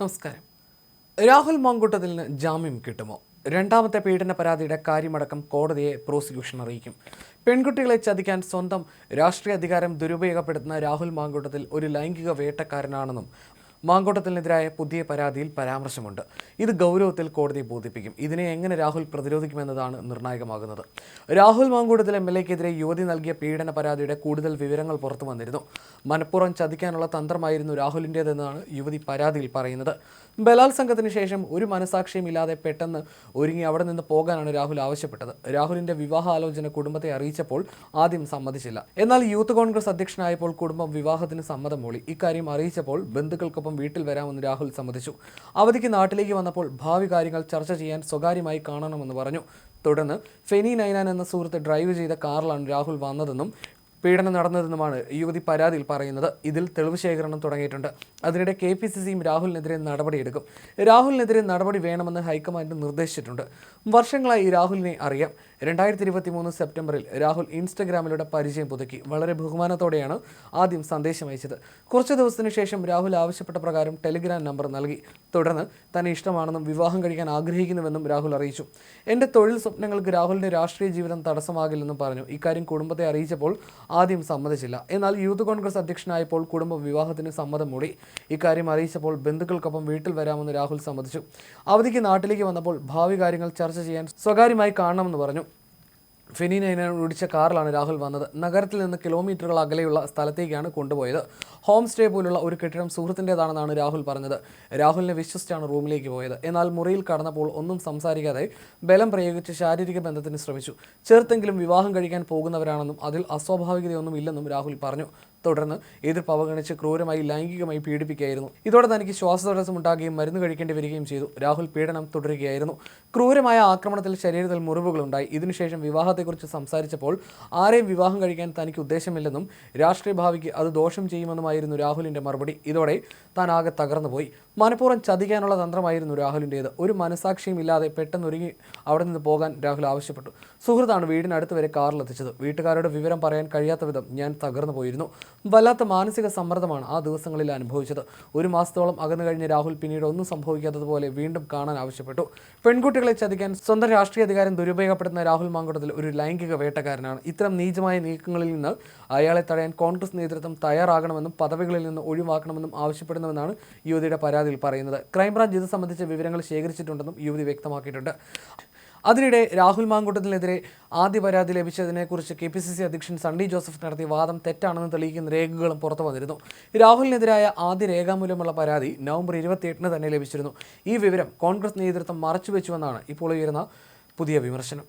നമസ്കാരം. രാഹുൽ മാങ്കൂട്ടത്തിന് ജാമ്യം കിട്ടുമോ? രണ്ടാമത്തെ പീഡന പരാതിയുടെ കാര്യമടക്കം കോടതിയെ പ്രോസിക്യൂഷൻ അറിയിക്കും. പെൺകുട്ടികളെ ചതിക്കാൻ സ്വന്തം രാഷ്ട്രീയ അധികാരം ദുരുപയോഗപ്പെടുത്തുന്ന രാഹുൽ മാങ്കൂട്ടത്തിൽ ഒരു ലൈംഗിക വേട്ടക്കാരനാണെന്നും മാങ്കോട്ടത്തിനെതിരായ പുതിയ പരാതിയിൽ പരാമർശമുണ്ട്. ഇത് ഗൗരവത്തിൽ കോടതിയെ ബോധിപ്പിക്കും. ഇതിനെ എങ്ങനെ രാഹുൽ പ്രതിരോധിക്കുമെന്നതാണ് നിർണായകമാകുന്നത്. രാഹുൽ മാങ്കൂട്ടത്തിൽ എം എൽ എക്കെതിരെ യുവതി നൽകിയ പീഡന പരാതിയുടെ കൂടുതൽ വിവരങ്ങൾ പുറത്തു വന്നിരുന്നു. മനഃപൂർവം ചതിക്കാനുള്ള തന്ത്രമായിരുന്നു രാഹുലിന്റേതെന്നാണ് യുവതി പരാതിയിൽ പറയുന്നത്. ബലാത്സംഗത്തിന് ശേഷം ഒരു മനസാക്ഷിയും ഇല്ലാതെ പെട്ടെന്ന് ഒരുങ്ങി അവിടെ നിന്ന് പോകാനാണ് രാഹുൽ ആവശ്യപ്പെട്ടത്. രാഹുലിന്റെ വിവാഹ ആലോചന കുടുംബത്തെ അറിയിച്ചപ്പോൾ ആദ്യം സമ്മതിച്ചില്ല. എന്നാൽ യൂത്ത് കോൺഗ്രസ് അധ്യക്ഷനായപ്പോൾ കുടുംബം വിവാഹത്തിന് സമ്മതം മൂളി ഇക്കാര്യം അറിയിച്ചപ്പോൾ ബന്ധുക്കൾക്കൊപ്പം വീട്ടിൽ വരാമെന്ന് രാഹുൽ സമ്മതിച്ചു. അവധിക്ക് നാട്ടിലേക്ക് വന്നപ്പോൾ ഭാവി കാര്യങ്ങൾ ചർച്ച ചെയ്യാൻ സ്വകാര്യമായി കാണണമെന്ന് പറഞ്ഞു. തുടർന്ന് ഫെനി നൈനാൻ എന്ന സുഹൃത്ത് ഡ്രൈവ് ചെയ്ത കാറിലാണ് രാഹുൽ വന്നതെന്നും പീഡനം നടന്നതെന്നുമാണ് യുവതി പരാതിയിൽ പറയുന്നത്. ഇതിൽ തെളിവ് ശേഖരണം തുടങ്ങിയിട്ടുണ്ട്. അതിനിടെ കെ പി സി സിയും രാഹുലിനെതിരെ നടപടിയെടുക്കും. രാഹുലിനെതിരെ നടപടി വേണമെന്ന് ഹൈക്കമാൻഡ് നിർദ്ദേശിച്ചിട്ടുണ്ട്. വർഷങ്ങളായി രാഹുലിനെ അറിയാം. രണ്ടായിരത്തി ഇരുപത്തി മൂന്ന് സെപ്റ്റംബറിൽ രാഹുൽ ഇൻസ്റ്റഗ്രാമിലൂടെ പരിചയം പുതുക്കി. വളരെ ബഹുമാനത്തോടെയാണ് ആദ്യം സന്ദേശം അയച്ചത്. കുറച്ച് ദിവസത്തിന് ശേഷം രാഹുൽ ആവശ്യപ്പെട്ട പ്രകാരം ടെലിഗ്രാം നമ്പർ നൽകി. തുടർന്ന് തന്നെ ഇഷ്ടമാണെന്നും വിവാഹം കഴിക്കാൻ ആഗ്രഹിക്കുന്നുവെന്നും രാഹുൽ അറിയിച്ചു. എന്റെ തൊഴിൽ സ്വപ്നങ്ങൾക്ക് രാഹുലിന്റെ രാഷ്ട്രീയ ജീവിതം തടസ്സമാകില്ലെന്നും പറഞ്ഞു. ഇക്കാര്യം കുടുംബത്തെ അറിയിച്ചപ്പോൾ ആദ്യം സമ്മതിച്ചില്ല. എന്നാൽ യൂത്ത് കോൺഗ്രസ് അധ്യക്ഷനായപ്പോൾ കുടുംബം വിവാഹത്തിന് സമ്മതം മൂടി. ഇക്കാര്യം അറിയിച്ചപ്പോൾ ബന്ധുക്കൾക്കൊപ്പം വീട്ടിൽ വരാമെന്ന് രാഹുൽ സമ്മതിച്ചു. അവധിക്ക് നാട്ടിലേക്ക് വന്നപ്പോൾ ഭാവി കാര്യങ്ങൾ ചർച്ച ചെയ്യാൻ സ്വകാര്യമായി കാണണമെന്ന് പറഞ്ഞു. ഫെനി നൈനാൻ ഓടിച്ച കാറിലാണ് രാഹുൽ വന്നത്. നഗരത്തിൽ നിന്ന് കിലോമീറ്ററുകൾ അകലെയുള്ള സ്ഥലത്തേക്കാണ് കൊണ്ടുപോയത്. ഹോം സ്റ്റേ പോലുള്ള ഒരു കെട്ടിടം സുഹൃത്തിന്റെതാണെന്നാണ് രാഹുൽ പറഞ്ഞത്. രാഹുലിനെ വിശ്വസിച്ചാണ് റൂമിലേക്ക് പോയത്. എന്നാൽ മുറിയിൽ കടന്നപ്പോൾ ഒന്നും സംസാരിക്കാതെ ബലം പ്രയോഗിച്ച് ശാരീരിക ബന്ധത്തിന് ശ്രമിച്ചു. ചെറുത്തെങ്കിലും വിവാഹം കഴിക്കാൻ പോകുന്നവരാണെന്നും അതിൽ അസ്വാഭാവികതയൊന്നും ഇല്ലെന്നും രാഹുൽ പറഞ്ഞു. തുടർന്ന് എതിർപ്പ് അവഗണിച്ച് ക്രൂരമായി ലൈംഗികമായി പീഡിപ്പിക്കുകയായിരുന്നു. ഇതോടെ തനിക്ക് ശ്വാസതടസ്സം ഉണ്ടാകുകയും മരുന്ന് കഴിക്കേണ്ടി വരികയും ചെയ്തു. രാഹുൽ പീഡനം തുടരുകയായിരുന്നു. ക്രൂരമായ ആക്രമണത്തിൽ ശരീരത്തിൽ മുറിവുകളുണ്ടായി. ഇതിനുശേഷം വിവാഹത്തെക്കുറിച്ച് സംസാരിച്ചപ്പോൾ ആരെയും വിവാഹം കഴിക്കാൻ തനിക്ക് ഉദ്ദേശമില്ലെന്നും രാഷ്ട്രീയ ഭാവിക്ക് അത് ദോഷം ചെയ്യുമെന്നുമായിരുന്നു രാഹുലിന്റെ മറുപടി. ഇതോടെ താൻ ആകെ തകർന്നുപോയി. മനഃപൂർവം ചതിക്കാനുള്ള തന്ത്രമായിരുന്നു രാഹുലിന്റേത്. ഒരു മനസാക്ഷിയും ഇല്ലാതെ പെട്ടെന്ന് ഒരുങ്ങി അവിടെ നിന്ന് പോകാൻ രാഹുൽ ആവശ്യപ്പെട്ടു. സുഹൃത്താണ് വീടിനടുത്ത് വരെ കാറിലെത്തിച്ചത്. വീട്ടുകാരോട് വിവരം പറയാൻ കഴിയാത്ത വിധം ഞാൻ തകർന്നു പോയിരുന്നു. വല്ലാത്ത മാനസിക സമ്മർദ്ദമാണ് ആ ദിവസങ്ങളിൽ അനുഭവിച്ചത്. ഒരു മാസത്തോളം അകന്നു കഴിഞ്ഞ രാഹുൽ പിന്നീട് ഒന്നും സംഭവിക്കാത്തതുപോലെ വീണ്ടും കാണാൻ ആവശ്യപ്പെട്ടു. പെൺകുട്ടികളെ ചതിക്കാൻ സ്വന്തം രാഷ്ട്രീയ അധികാരം ദുരുപയോഗപ്പെടുത്തുന്ന രാഹുൽ മാങ്കുടത്തിൽ ഒരു ലൈംഗിക വേട്ടക്കാരനാണ്. ഇത്തരം നീചമായ നീക്കങ്ങളിൽ നിന്ന് അയാളെ തടയാൻ കോൺഗ്രസ് നേതൃത്വം തയ്യാറാകണമെന്നും പദവികളിൽ നിന്ന് ഒഴിവാക്കണമെന്നും ആവശ്യപ്പെടുന്നുവെന്നാണ് യുവതിയുടെ പരാതിയിൽ പറയുന്നത്. ക്രൈംബ്രാഞ്ച് ഇത് സംബന്ധിച്ച വിവരങ്ങൾ ശേഖരിച്ചിട്ടുണ്ടെന്നും യുവതി വ്യക്തമാക്കിയിട്ടുണ്ട്. അതിനിടെ രാഹുൽ മാങ്കൂട്ടത്തിനെതിരെ ആദ്യ പരാതി ലഭിച്ചതിനെക്കുറിച്ച് കെ പി സി സി അധ്യക്ഷൻ സണ്ണി ജോസഫ് നടത്തിയ വാദം തെറ്റാണെന്ന് തെളിയിക്കുന്ന രേഖകളും പുറത്തു വന്നിരുന്നു. രാഹുലിനെതിരായ ആദ്യ രേഖാമൂലമുള്ള പരാതി നവംബർ ഇരുപത്തിയെട്ടിന് തന്നെ ലഭിച്ചിരുന്നു. ഈ വിവരം കോൺഗ്രസ് നേതൃത്വം മറച്ചുവെച്ചുവെന്നാണ് ഇപ്പോൾ ഉയരുന്ന പുതിയ വിമർശനം.